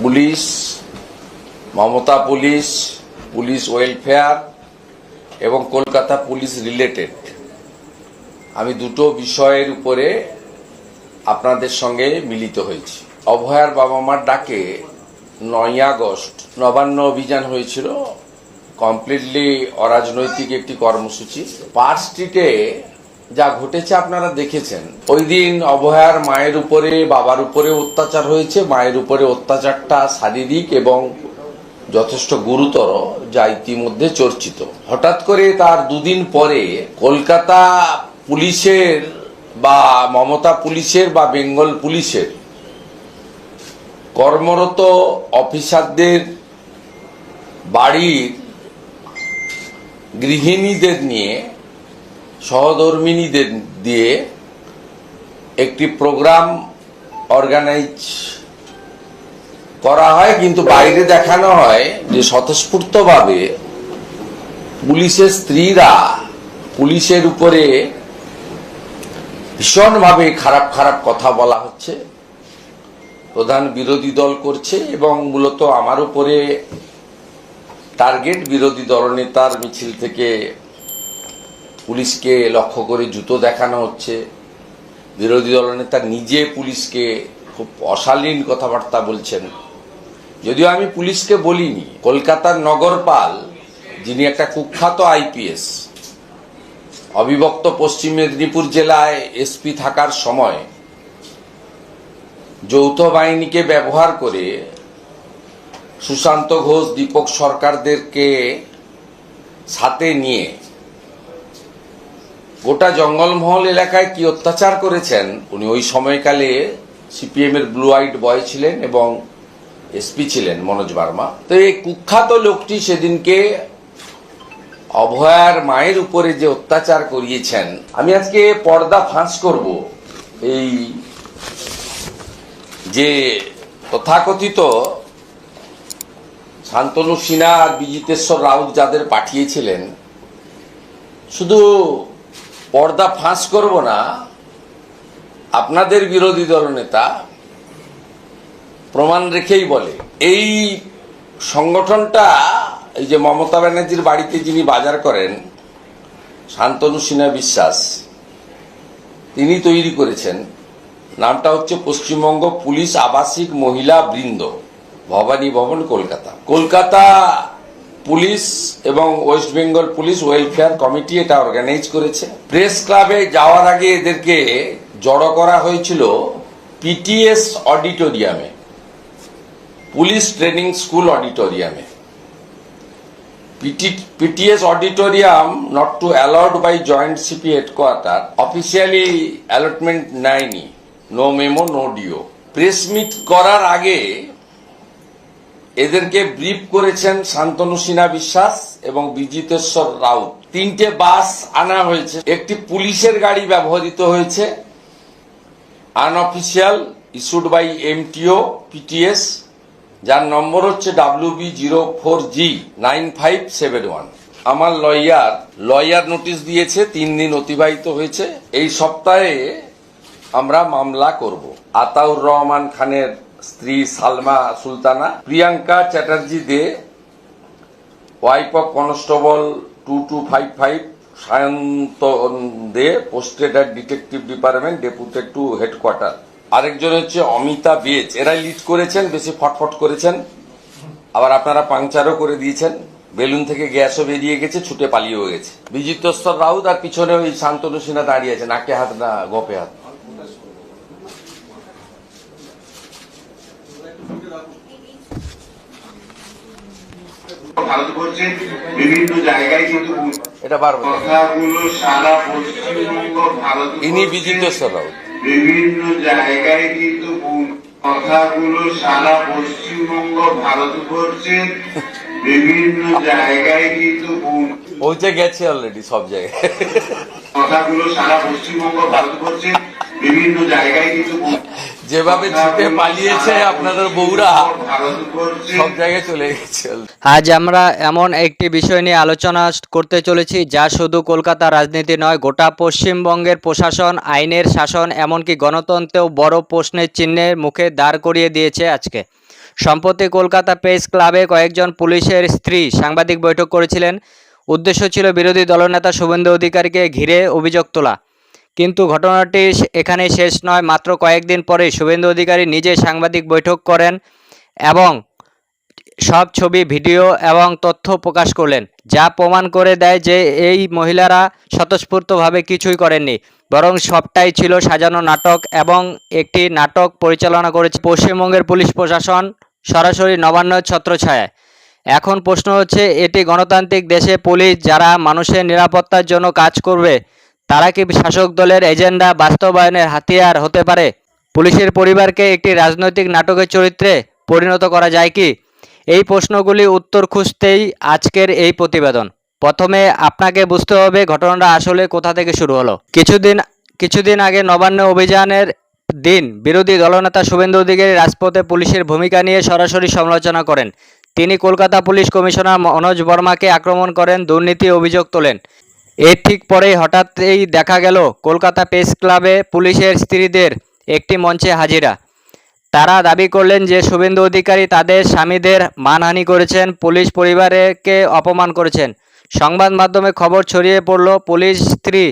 Police, Mamata police police welfare এবং Kolkata police related আমি দুটো বিষয়ের উপরে আপনাদের সঙ্গে মিলিত হয়েছি। অভয়ার বাবা মার ডাকে নয় আগস্ট নবান্ন অভিযান হয়েছিল। কমপ্লিটলি অরাজনৈতিক একটি কর্মসূচি। পার্ক স্ট্রিটে যা ঘটেছে আপনারা দেখেছেন। ওই দিন অবহার মায়ের উপরে, বাবার উপরে অত্যাচার হয়েছে। মায়ের উপরে অত্যাচারটা শারীরিক এবং যথেষ্ট গুরুতর যা ইতিমধ্যে চর্চিত। হঠাৎ করে তার দুদিন পরে কলকাতা পুলিশের বা মমতা পুলিশের বা বেঙ্গল পুলিশের কর্মরত অফিসারদের বাড়ির গৃহিণীদের নিয়ে সহধর্মিনীদের দিয়ে একটি প্রোগ্রাম অর্গানাইজ করা হয়, কিন্তু বাইরে দেখানো হয় যে স্বতঃস্ফূর্তভাবে পুলিশের স্ত্রীরা পুলিশের উপরে ভীষণভাবে খারাপ খারাপ কথা বলা হচ্ছে, প্রধান বিরোধী দল করছে এবং মূলত আমার উপরে টার্গেট বিরোধী দলনেতার মিছিল থেকে পুলিশকে লক্ষ্য করে জুতো দেখানো হচ্ছে। বিরোধী দলনেতা নিজে পুলিশকে খুব অশালীন কথাবার্তা বলছেন। যদিও আমি পুলিশকে বলিনি, কলকাতার নগরপাল, যিনি একটা কুখ্যাত আইপিএস, অবিভক্ত পশ্চিম মেদিনীপুর জেলায় এসপি থাকার সময় যৌথ বাহিনীকে ব্যবহার করে সুশান্ত ঘোষ, দীপক সরকারদেরকে সাথে নিয়ে গোটা জঙ্গলমহল এলাকায় কি অত্যাচার করেছেন? উনি ওই সময়কালে সিপিএম এর ব্লু আইট বয় ছিলেন এবং এসপি ছিলেন মনোজ বার্মা। তো এই কুখ্যাত লোকটি সেদিনকে অভয়ার মায়ের উপরে যে অত্যাচার করিয়েছেন, আমি আজকে পর্দা ফাঁস করব। এই যে তথাকথিত শান্তনু সিনহা আর বিজিতেশ্বর রাউত যাদের পাঠিয়েছিলেন, শুধু পর্দা ফাঁস করব না, আপনাদের বিরোধী দলনেতা প্রমাণ রেখেই বলে, এই সংগঠনটা, এই যে মমতা ব্যানার্জির বাড়িতে যিনি বাজার করেন, শান্তনু সিনহা বিশ্বাস, তিনি তৈরি করেছেন। নামটা হচ্ছে পশ্চিমবঙ্গ পুলিশ আবাসিক মহিলা বৃন্দ, ভবানী ভবন, কলকাতা। কলকাতা পুলিশ এবং West Bengal police welfare committee এটা অর্গানাইজ করেছে। প্রেস ক্লাবে যাওয়ার আগে এদেরকে জড়ো করা হয়েছিল পিটিএস অডিটোরিয়ামে, পুলিশ ট্রেনিং স্কুল অডিটোরিয়ামে। PTS auditorium not to allowed by joint CP headquarter officially allotment নেয়নি no. Memo no DO press meet করার আগে এদেরকে ব্রিফ করেছেন শান্তনু সিনহা বিশ্বাস এবং বিজিতেশ্বর রাউত। তিনটে বাস আনা হয়েছে। একটি পুলিশের গাড়ি ব্যবহৃত হয়েছে। Unofficial issued by MTO PTS যার নম্বর হচ্ছে W B zero four G nine five seven one আমার লয়ার লয়ার নোটিশ দিয়েছে, তিন দিন অতিবাহিত হয়েছে। এই সপ্তাহে আমরা মামলা করব। আতাউর রহমান খানের স্ত্রী Salma Sultana, Priyanka Chatterjee Dey wife of constable two two five five, Sayanta Dey, posted at detective department, deputed to headquarter. আরেকজন হচ্ছে অমিতা বেজ এরাই লিড করেছেন, বেশি ফটফট করেছেন। আবার আপনারা পাংচারও করে দিয়েছেন। বেলুন থেকে গ্যাসও বেরিয়ে গেছে, ছুটে পালিয়েও গেছে। বিজিতস্তর রাউত আর পিছনে ওই শান্তনু সিনহা দাঁড়িয়ে আছে, নাকে হাত না, গোপে হাত। ভারতবর্ষের বিভিন্ন জায়গায় কিন্তু এটা পারব কথাগুলো সারা পশ্চিমবঙ্গ ভারত ইনি রাউত বিভিন্ন জায়গায় কিন্তু কথাগুলো সারা পশ্চিমবঙ্গ ভারতবর্ষের বিভিন্ন জায়গায় কিন্তু পৌঁছে গেছে অলরেডি সব জায়গায়। কথাগুলো সারা পশ্চিমবঙ্গ ভারতবর্ষের বিভিন্ন জায়গায় কিন্তু যেভাবে ছুটে পালিয়েছে আপনাদের বউরা সব জায়গায় চলে গেছে। আজ আমরা এমন একটি বিষয় নিয়ে আলোচনা করতে চলেছি যা শুধু কলকাতা রাজনীতি নয় গোটা পশ্চিমবঙ্গের প্রশাসন আইনের শাসন এমনকি গণতন্ত্রেও বড় প্রশ্নের চিহ্নের মুখে দাঁড় করিয়ে দিয়েছে আজকে। সম্প্রতি কলকাতা প্রেস ক্লাবে কয়েকজন পুলিশের স্ত্রী সাংবাদিক বৈঠক করেছিলেন। উদ্দেশ্য ছিল বিরোধী দলনেতা শুভেন্দু অধিকারীকে ঘিরে অভিযোগ তোলা। কিন্তু ঘটনাটি এখানে শেষ নয়, মাত্র কয়েকদিন পরে শুভেন্দু অধিকারী নিজে সাংবাদিক বৈঠক করেন এবং সব ছবি, ভিডিও এবং তথ্য প্রকাশ করলেন, যা প্রমাণ করে দেয় যে এই মহিলারা স্বতঃস্ফূর্তভাবে কিছুই করেননি, বরং সবটাই ছিল সাজানো নাটক এবং একটি নাটক পরিচালনা করেছে পশ্চিমবঙ্গের পুলিশ প্রশাসন, সরাসরি নবান্নের ছত্রছায়ায়। এখন প্রশ্ন হচ্ছে, এটি গণতান্ত্রিক দেশে পুলিশ, যারা মানুষের নিরাপত্তার জন্য কাজ করবে তারা কি শাসক দলের এজেন্ডা বাস্তবায়নের হাতিয়ার হতে পারে? পুলিশের পরিবারকে একটি রাজনৈতিক নাটকের চরিত্রে পরিণত করা যায় কি? এই প্রশ্নগুলি উত্তর খুঁজতেই আজকের এই প্রতিবেদন। প্রথমে আপনাকে বুঝতে হবে ঘটনাটা আসলে কোথা থেকে শুরু হলো। কিছুদিন কিছুদিন আগে নবান্ন অভিযানের দিন বিরোধী দলনেতা শুভেন্দু অধিকারী রাজপথে পুলিশের ভূমিকা নিয়ে সরাসরি সমালোচনা করেন। তিনি কলকাতা পুলিশ কমিশনার মনোজ বর্মাকে আক্রমণ করেন, দুর্নীতি অভিযোগ তোলেন। এর ঠিক পরেই হঠাৎই দেখা গেল কলকাতা প্রেস ক্লাবে পুলিশের স্ত্রীদের একটি মঞ্চে হাজিরা। তারা দাবি করলেন যে শুভেন্দু অধিকারী তাদের স্বামীদের মানহানি করেছেন, পুলিশ পরিবারকে অপমান করেছেন। সংবাদ মাধ্যমে খবর ছড়িয়ে পড়ল, পুলিশ স্ত্রী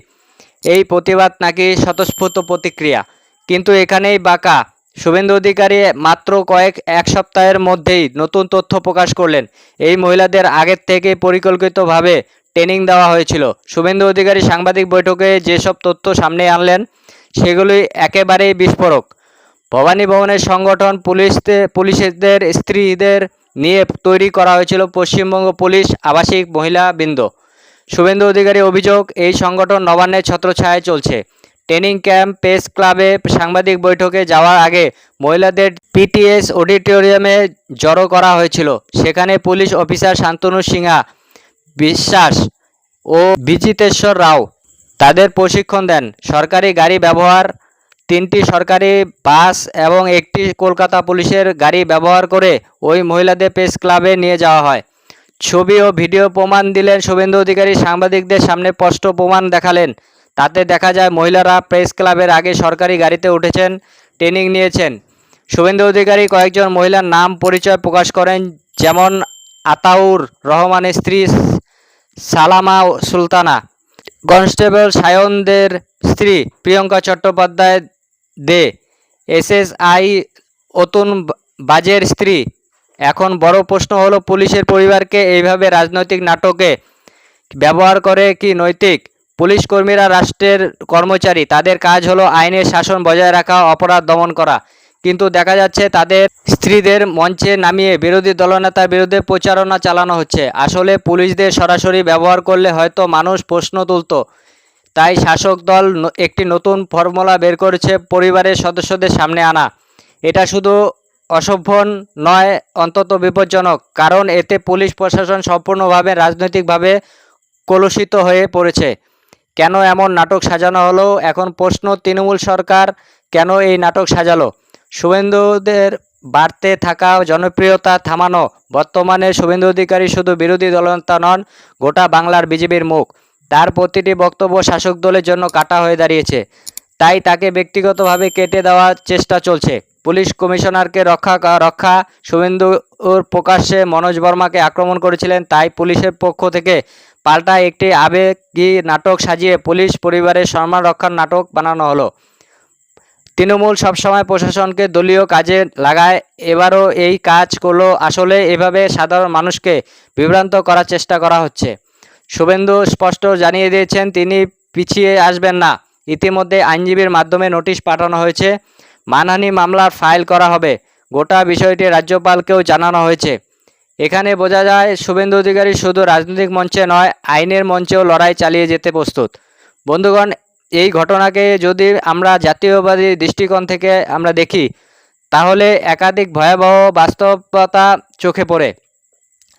এই প্রতিবাদ নাকি স্বতঃস্ফূর্ত প্রতিক্রিয়া। কিন্তু এখানেই বাঁকা। শুভেন্দু অধিকারী মাত্র কয়েক, এক সপ্তাহের মধ্যেই নতুন তথ্য প্রকাশ করলেন। এই মহিলাদের আগের থেকে পরিকল্পিতভাবে ট্রেনিং দেওয়া হয়েছিল। শুভেন্দু অধিকারী সাংবাদিক বৈঠকে যেসব তথ্য সামনে আনলেন সেগুলি একেবারেই বিস্ফোরক। ভবানী ভবনের সংগঠন পুলিশতে, পুলিশদের স্ত্রীদের নিয়ে তৈরি করা হয়েছিল পশ্চিমবঙ্গ পুলিশ আবাসিক মহিলা বৃন্দ। শুভেন্দু অধিকারী অভিযোগ, এই সংগঠন নবান্নের ছত্রছায়ায় চলছে। ট্রেনিং ক্যাম্প, প্রেস ক্লাবে সাংবাদিক বৈঠকে যাওয়ার আগে মহিলাদের পিটিএস অডিটোরিয়ামে জড়ো করা হয়েছিল। সেখানে পুলিশ অফিসার শান্তনু সিংহা বিশ্বাস ও বিজিতেশ্বর রাও তাদের প্রশিক্ষণ দেন। সরকারি গাড়ি ব্যবহার, তিনটি সরকারি বাস এবং একটি কলকাতা পুলিশের গাড়ি ব্যবহার করে ওই মহিলাদের প্রেস ক্লাবে নিয়ে যাওয়া হয়। ছবি ও ভিডিও প্রমাণ দিলেন শুভেন্দু অধিকারী। সাংবাদিকদের সামনে স্পষ্ট প্রমাণ দেখালেন। তাতে দেখা যায়, মহিলারা প্রেস ক্লাবের আগে সরকারি গাড়িতে উঠেছেন, ট্রেনিং নিয়েছেন। শুভেন্দু অধিকারী কয়েকজন মহিলার নাম পরিচয় প্রকাশ করেন, যেমন আতাউর রহমানের স্ত্রী সালামা সুলতানা। কনস্টেবল সায়নদের স্ত্রী প্রিয়ঙ্কা চট্টোপাধ্যায় দে। এসএসআই অতুন বাজের স্ত্রী। এখন বড় প্রশ্ন হলো, পুলিশের পরিবারকে এইভাবে রাজনৈতিক নাটকে ব্যবহার করে কি নৈতিক? পুলিশ কর্মীরা রাষ্ট্রের কর্মচারী, তাদের কাজ হলো আইনের শাসন বজায় রাখা, অপরাধ দমন করা। কিন্তু দেখা যাচ্ছে তাদের স্ত্রীদের মঞ্চে নামিয়ে বিরোধী দলনেতার বিরুদ্ধে প্রচারণা চালানো হচ্ছে। আসলে পুলিশদের সরাসরি ব্যবহার করলে হয়তো মানুষ প্রশ্ন তুলতো। তাই শাসক দল একটি নতুন ফর্মুলা বের করেছে পরিবারের সদস্যদের সামনে আনা। এটা শুধু অসভ্য নয়, অন্তত বিপজ্জনক, কারণ এতে পুলিশ প্রশাসন সম্পূর্ণভাবে রাজনৈতিকভাবে কলুষিত হয়ে পড়েছে। কেন এমন নাটক সাজানো হলো? এখন প্রশ্ন, তৃণমূল সরকার কেন এই নাটক সাজালো? শুভেন্দুদের বাড়তে থাকা জনপ্রিয়তা থামানো। বর্তমানে শুভেন্দু অধিকারী শুধু বিরোধী দলনেতা নন, গোটা বাংলার বিজেপির মুখ। তার প্রতিটি বক্তব্য শাসক দলের জন্য কাটা হয়ে দাঁড়িয়েছে। তাই তাকে ব্যক্তিগতভাবে কেটে দেওয়ার চেষ্টা চলছে। পুলিশ কমিশনারকে রক্ষা রক্ষা শুভেন্দুর প্রকাশ্যে মনোজ বর্মাকে আক্রমণ করেছিলেন। তাই পুলিশের পক্ষ থেকে পাল্টা একটি আবেগী নাটক সাজিয়ে পুলিশ পরিবারের সম্মান রক্ষার নাটক বানানো হলো। তৃণমূল সবসময় প্রশাসনকে দলীয় কাজে লাগায়, এবারও এই কাজ করল। আসলে এভাবে সাধারণ মানুষকে বিভ্রান্ত করার চেষ্টা করা হচ্ছে। শুভেন্দু স্পষ্ট জানিয়ে দিয়েছেন, তিনি পিছিয়ে আসবেন না। ইতিমধ্যে আইনজীবীর মাধ্যমে নোটিশ পাঠানো হয়েছে, মানহানি মামলার ফাইল করা হবে। গোটা বিষয়টি রাজ্যপালকেও জানানো হয়েছে। এখানে বোঝা যায়, শুভেন্দু অধিকারী শুধু রাজনৈতিক মঞ্চে নয়, আইনের মঞ্চেও লড়াই চালিয়ে যেতে প্রস্তুত। বন্ধুগণ এই ঘটনাকে যদি আমরা জাতীয়বাদী দৃষ্টিকোণ থেকে আমরা দেখি, তাহলে একাধিক ভয়াবহ বাস্তবতা চোখে পড়ে।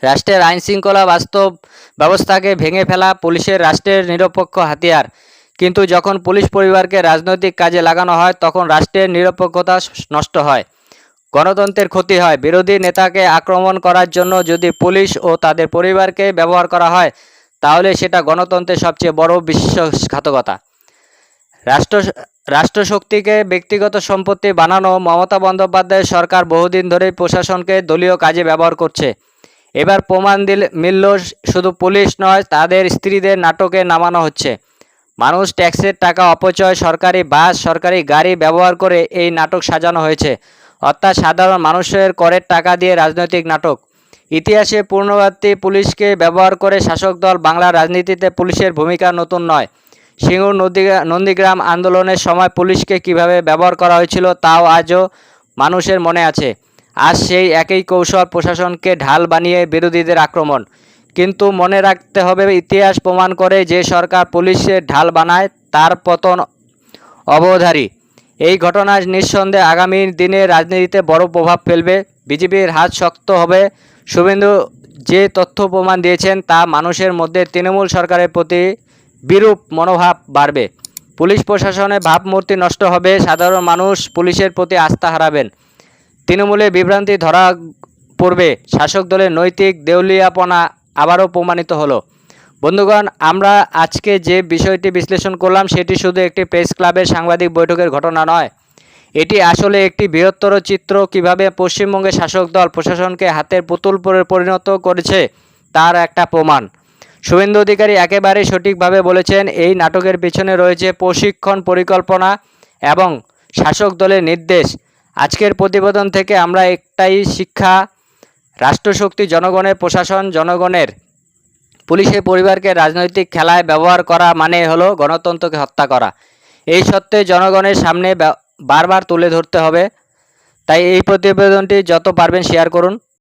রাষ্ট্রের আইন শৃঙ্খলা বাস্তব ব্যবস্থাকে ভেঙে ফেলা পুলিশের রাষ্ট্রের নিরপেক্ষ হাতিয়ার। কিন্তু যখন পুলিশ পরিবারকে রাজনৈতিক কাজে লাগানো হয়, তখন রাষ্ট্রের নিরপেক্ষতা নষ্ট হয়, গণতন্ত্রের ক্ষতি হয়। বিরোধী নেতাকে আক্রমণ করার জন্য যদি পুলিশ ও তাদের পরিবারকে ব্যবহার করা হয়, তাহলে সেটা গণতন্ত্রের সবচেয়ে বড় বিশ্বাসঘাতকতা রাষ্ট্র, রাষ্ট্রশক্তিকে ব্যক্তিগত সম্পত্তি বানানো মমতা বন্দ্যোপাধ্যায়ের সরকার বহুদিন ধরেই প্রশাসনকে দলীয় কাজে ব্যবহার করছে। এবার প্রমাণ দিল, মিলল শুধু পুলিশ নয়, তাদের স্ত্রীদের নাটকে নামানো হচ্ছে। মানুষ ট্যাক্সের টাকা অপচয়, সরকারি বাস, সরকারি গাড়ি ব্যবহার করে এই নাটক সাজানো হয়েছে। অর্থাৎ সাধারণ মানুষের করের টাকা দিয়ে রাজনৈতিক নাটক। ইতিহাসে পূর্ণবর্তী পুলিশকে ব্যবহার করে শাসক দল বাংলার রাজনীতিতে পুলিশের ভূমিকা নতুন নয়। সিঙ্গুর নদী নন্দীগ্রাম আন্দোলনের সময় পুলিশকে কীভাবে ব্যবহার করা হয়েছিল তাও আজও মানুষের মনে আছে। আজ সেই একই কৌশল প্রশাসনকে ঢাল বানিয়ে বিরোধীদের আক্রমণ। কিন্তু মনে রাখতে হবে, ইতিহাস প্রমাণ করে যে সরকার পুলিশের ঢাল বানায় তার পতন অবধারী। এই ঘটনা নিঃসন্দেহে আগামী দিনে রাজনীতিতে বড় প্রভাব ফেলবে। বিজেপির হাত শক্ত হবে। শুভেন্দু যে তথ্য প্রমাণ দিয়েছেন তা মানুষের মধ্যে তৃণমূল সরকারের প্রতি বিরূপ মনোভাব বাড়বে। পুলিশ প্রশাসনে ভাবমূর্তি নষ্ট হবে, সাধারণ মানুষ পুলিশের প্রতি আস্থা হারাবেন। তৃণমূলে বিভ্রান্তি ধরা পড়বে। শাসক দলের নৈতিক দেউলিয়াপনা আবারও প্রমাণিত হলো। বন্ধুগণ, আমরা আজকে যে বিষয়টি বিশ্লেষণ করলাম, সেটি শুধু একটি প্রেস ক্লাবের সাংবাদিক বৈঠকের ঘটনা নয়। এটি আসলে একটি বৃহত্তর চিত্র, কীভাবে পশ্চিমবঙ্গের শাসক দল প্রশাসনকে হাতের পুতুল পরে পরিণত করেছে, তার একটা প্রমাণ। শুভেন্দু অধিকারী একেবারে সঠিকভাবে বলেছেন, এই নাটকের পেছনে রয়েছে প্রশিক্ষণ পরিকল্পনা এবং শাসক দলের নির্দেশ। আজকের প্রতিবেদন থেকে আমরা একটাই শিক্ষা, রাষ্ট্রশক্তি জনগণের প্রশাসন জনগণের পুলিশের পরিবারকে রাজনৈতিক খেলায় ব্যবহার করা মানে হলো গণতন্ত্রকে হত্যা করা। এই সত্ত্বে জনগণের সামনে বারবার তুলে ধরতে হবে। তাই এই প্রতিবেদনটি যত পারবেন শেয়ার করুন।